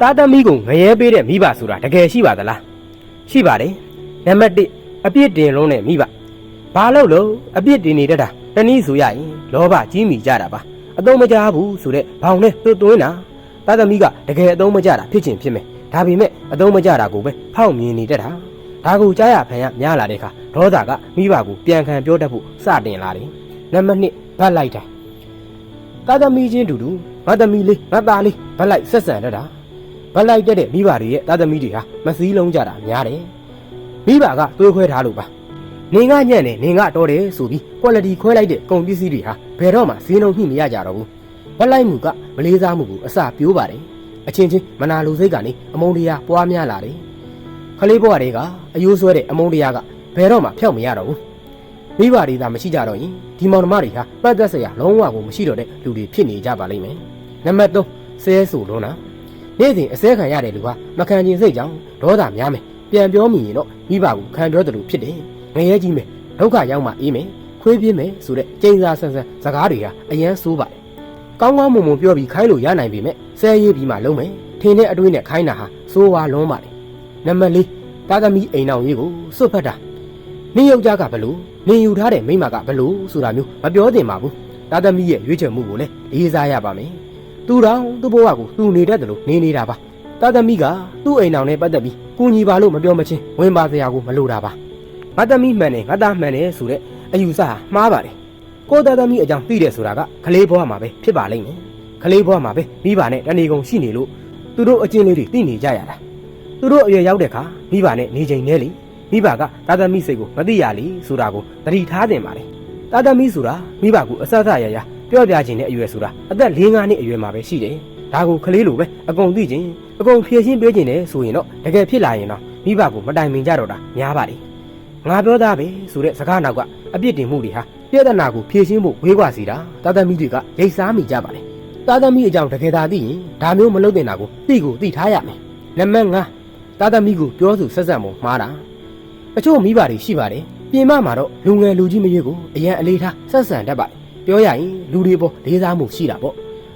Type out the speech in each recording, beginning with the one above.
သားသမီးကိုငရဲပေးတဲ့မိဘဆိုတာတကယ်ရှိပါသလားရှိပါတယ်နံပါတ်1အပြစ်တင်လုံးနဲ့မိဘဘာလို့လို့အပြစ်တင်နေတတ်တာတနည်းဆိုရရင်လောဘကြီးမိကြတာပါအသုံးမကျဘူးဆိုတဲ့ဘောင်နဲ့သွတ်သွင်းတာသားသမီးကတကယ်အသုံးမကျတာဖြစ်ချင်းဖြစ်မယ်ဒါပေမဲ့အသုံးမကျတာကိုပဲဖောက်မြင်နေတတ်တာဒါကိုကြားရဖန်ရများလာတဲ့အခါဒေါသကမိဘကိုပြန်ခံပြောတတ်ဖို့စတင်လာတယ်နံပါတ်2ဗတ်လိုက်တာသားသမီးချင်းတူတူငါသမီးလေးငါသားလေးဗတ်လိုက်ဆက်ဆံတတ်တာ ဗတ်လိုက်တတ်တဲ့မိဘတွေရဲ့သားသမီးတွေဟာမစည်းလုံးကြတာများတယ်မိဘကသွေးခွဲထားလို့ပါနေငါညံ့နေနေငါတော်တယ်ဆိုပြီး quality ခွဲလိုက်တဲ့ကုန်ပစ္စည်းတွေဟာဘယ်တော့မှဈေးနှုန်းညှိမရကြတော့ဘူးဗတ်လိုက်မှုကမလေးစားမှုကိုအစပြိုးပါတယ်အချင်းချင်းမနာလိုစိတ်ကနေအမုန်းတရားပွားများလာတယ်ခလေးဘွားတွေကအယိုးဆွဲတဲ့အမုန်းတရားကဘယ်တော့မှဖျောက်မရတော့ဘူးမိဘတွေသာမရှိကြတော့ရင်ဒီမောင်နှမတွေဟာပတ်သက်စရာလုံးဝကိုမရှိတော့တဲ့လူတွေဖြစ်နေကြပါလိမ့်မယ်။နံပါတ်3ဆဲဆိုလုံးနာ နေ့စဉ်အစဲခံရတဲ့လူဟာမခံကျင်စိတ်ကြောင့်ဒေါသများမယ်။ပြန်ပြောမိရင်တော့မိဘကိုခံပြောတယ်လို့ဖြစ်တယ်။ငရဲကြီးမယ်ဒုက္ခရောက်မှအေးမယ်ခွေးပြင်းမယ်ဆိုတဲ့ကျိန်စာဆန်းဆန်းစကားတွေဟာအယမ်းဆိုးပါတယ်။ကောင်းကောင်းမွန်မွန်ပြောပြီးခိုင်းလို့ရနိုင်ပေမဲ့ဆဲရေးပြီးမှလုံးမယ်။ထင်းတဲ့အတွေးနဲ့ခိုင်းတာဟာဆိုးဝါလွန်းပါတယ်။နံပါတ်4တာသမီအိမ်အောင်ရေးကိုစွတ်ဖက်တာနင်းယောက်ျားကဘလို့နင်းယူထားတဲ့မိန်းမကဘလို့ဆိုတာမျိုးမပြောသင့်ပါဘူးတာသမီရဲ့ရွေးချယ်မှုကိုလည်းလေးစားရပါမယ် သူတောင်သူ့ဘဝကိုသူနေတတ်တယ်လို့နေနေတာပါတာသမီကသူ့အိမ်အောင်နဲ့ပတ်သက်ပြီးကူညီပါလို့မပြောမချင်းဝင်ပါစရာကိုမလိုတာပါငါသမီမှန်တယ်ငါသားမှန်တယ်ဆိုတဲ့အယူဆဟာမှားပါတယ်ကိုတာသမီအကြောင်းသိတယ်ဆိုတာကကလေးဘဝမှာပဲဖြစ်ပါလိမ့်မယ်ကလေးဘဝမှာပဲမိဘနဲ့တဏီကုံရှိနေလို့သူတို့အကျင့်လေးတွေသိနေကြရတာသူတို့အရွယ်ရောက်တဲ့အခါမိဘနဲ့နေချိန်နဲ့လေမိဘကတာသမီစိတ်ကိုမသိရလေဆိုတာကိုသတိထားတင်ပါတယ်။တာသမီဆိုတာမိဘကိုအဆက်ဆက်ရရ ပြောပြခြင်းနဲ့အရွယ်ဆိုတာအသက်၄၅နှစ်အရွယ်မှာပဲရှိတယ်။ဒါကိုကလေးလိုပဲအကုန်သိခြင်းအကုန်ဖြည့်ရှင်းပေးခြင်းနဲ့ဆိုရင်တော့တကယ်ဖြစ်လာရင်တော့မိဘကိုမတိုင်ပင်ကြတော့တာများပါတယ်။ငါပြောသားပဲဆိုတဲ့စကားနောက်ကအပြစ်တင်မှုတွေဟာပြဿနာကိုဖြည့်ရှင်းဖို့ဝေးကွာစီတာတာသမီတွေကရိတ်စားမိကြပါတယ်။တာသမီအကြောင်းတကယ်သာသိရင်ဒါမျိုးမလုပ်တင်တာကိုသိကိုသိထားရမယ်။နံပါတ်5တာသမီကိုပြောဆိုဆက်ဆက်မှုမှားတာအချို့မိဘတွေရှိပါတယ်ပြင်မမှာတော့လူငယ်လူကြီးမရွေးကိုအရန်အလေးထားဆက်ဆံတတ်ပါတယ် ပြောရရင်လူတွေပေါ်လေးစားမှုရှိတာပေါ့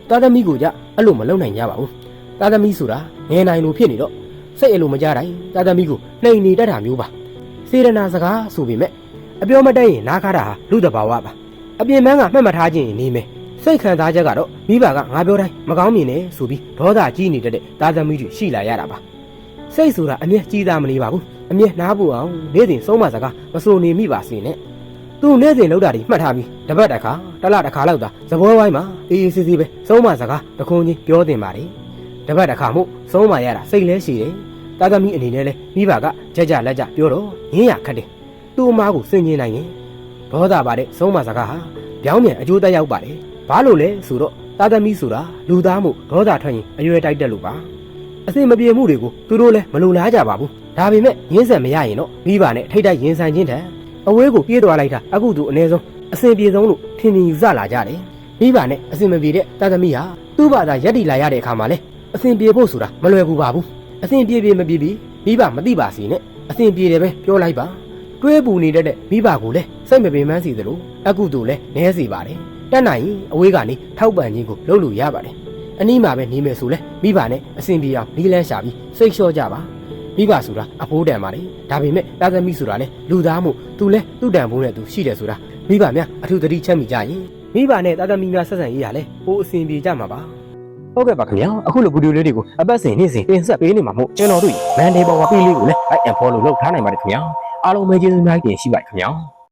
တာသမီကိုကြအဲ့လိုမလုပ်နိုင်ကြပါဘူးတာသမီဆိုတာငယ်နိုင်လို့ဖြစ်နေတော့စိတ်အလိုမကြတိုင်းတာသမီကိုနှိမ်နေတတ်တာမျိုးပါစေရနာစကားဆိုပေမဲ့အပြောမတတ်ရင်နားခါတာဟာလူတဘာဝပါအပြင်ပန်းကမှတ်မထားခြင်းရင်နေမယ်စိတ်ခံစားချက်ကတော့မိဘကငါပြောတိုင်းမကောင်းမြင်နဲ့ဆိုပြီးဒေါသကြီးနေတတ်တဲ့တာသမီတွေရှိလာရတာပါစိတ်ဆိုတာအမျက်ကြီးသားမနေပါဘူးအမျက်နားဖို့အောင်နေ့စဉ်ဆုံးမစကားမစိုးနေမိပါစေနဲ့ သူနေ့စဉ်လောက်တာဒီမှတ်ထားပြီးတပတ်တစ်ခါတစ်လတစ်ခါလောက်သာသဘောဝိုင်းမှာအေးအေးဆေးဆေးပဲဆုံးမစကားတခုံချင်းပြောတင်ပါလေတပတ်တစ်ခါမို့ဆုံးမရတာစိတ်လဲရှိတယ်တာသမီအနေနဲ့လဲမိဘကကြက်ကြလက်ကြပြောတော့ရင်းရခတ်တယ်သူ့အမားကိုစင်ကျင်နိုင်ရင်ဒေါသပါတဲ့ဆုံးမစကားဟာပြောင်းပြန်အကျိုးတက်ရောက်ပါတယ်ဘာလို့လဲဆိုတော့တာသမီဆိုတာလူသားမှုဒေါသထွက်ရင်အရွယ်တိုက်တက်လို့ပါအစင်မပြေမှုတွေကိုသူတို့လည်းမလိုလားကြပါဘူးဒါပေမဲ့ရင်းဆန်မရရင်တော့မိဘနဲ့ထိတ်တိုက်ရင်ဆိုင်ခြင်းတန် အဝေးကိုပြေးသွားလိုက်တာအခုသူအ ਨੇ ဆုံးအစင်ပြေဆုံးလို့ထင်မြင်ယူဆလာကြတယ်မိဘနဲ့အစင်မပြေတဲ့တာသမီဟာသူ့ဘာသာရက်တီလာရတဲ့အခါမှာလဲအစင်ပြေဖို့ဆိုတာမလွယ်ကူပါဘူးအစင်ပြေပြေမပြေပြေမိဘမသိပါစေနဲ့အစင်ပြေတယ်ပဲပြောလိုက်ပါတွေးပူနေတတ်တဲ့မိဘကိုလည်းစိတ်မပင်ပန်းစီသလိုအခုသူလည်းနဲစီပါတယ်တက်နိုင်ရင်အဝေးကနေထောက်ပံ့ခြင်းကိုလုပ်လို့ရပါတယ်အနီးမှာပဲနေမယ်ဆိုလဲမိဘနဲ့အဆင်ပြေအောင်နီးလန်းရှာပြီးစိတ်လျှော့ကြပါ မိဘဆိုတာအဖိုးတန်ပါလေဒါပေမဲ့တာသမီဆိုတာလဲလူသားမှုသူလဲသူ့တန်ဖိုးနဲ့သူရှိတယ်ဆိုတာမိဘများအထူးသတိချက်မိကြရင်မိဘနဲ့တာသမီများဆက်ဆံရေးရလဲပိုအဆင်ပြေကြမှာပါဟုတ်ကဲ့ပါခင်ဗျာအခုလိုဗီဒီယိုလေးတွေကိုအပတ်စဉ်နေ့စဉ်တင်ဆက်ပေးနေမှာမို့ကျွန်တော်တို့မန်ဒေးပေါ်မှာပေးလေးကိုလည်း like and follow လုပ်ထားနိုင်ပါတယ်ခင်ဗျာအားလုံးပဲကျေးဇူးများတင်ရှိပါခင်ဗျာ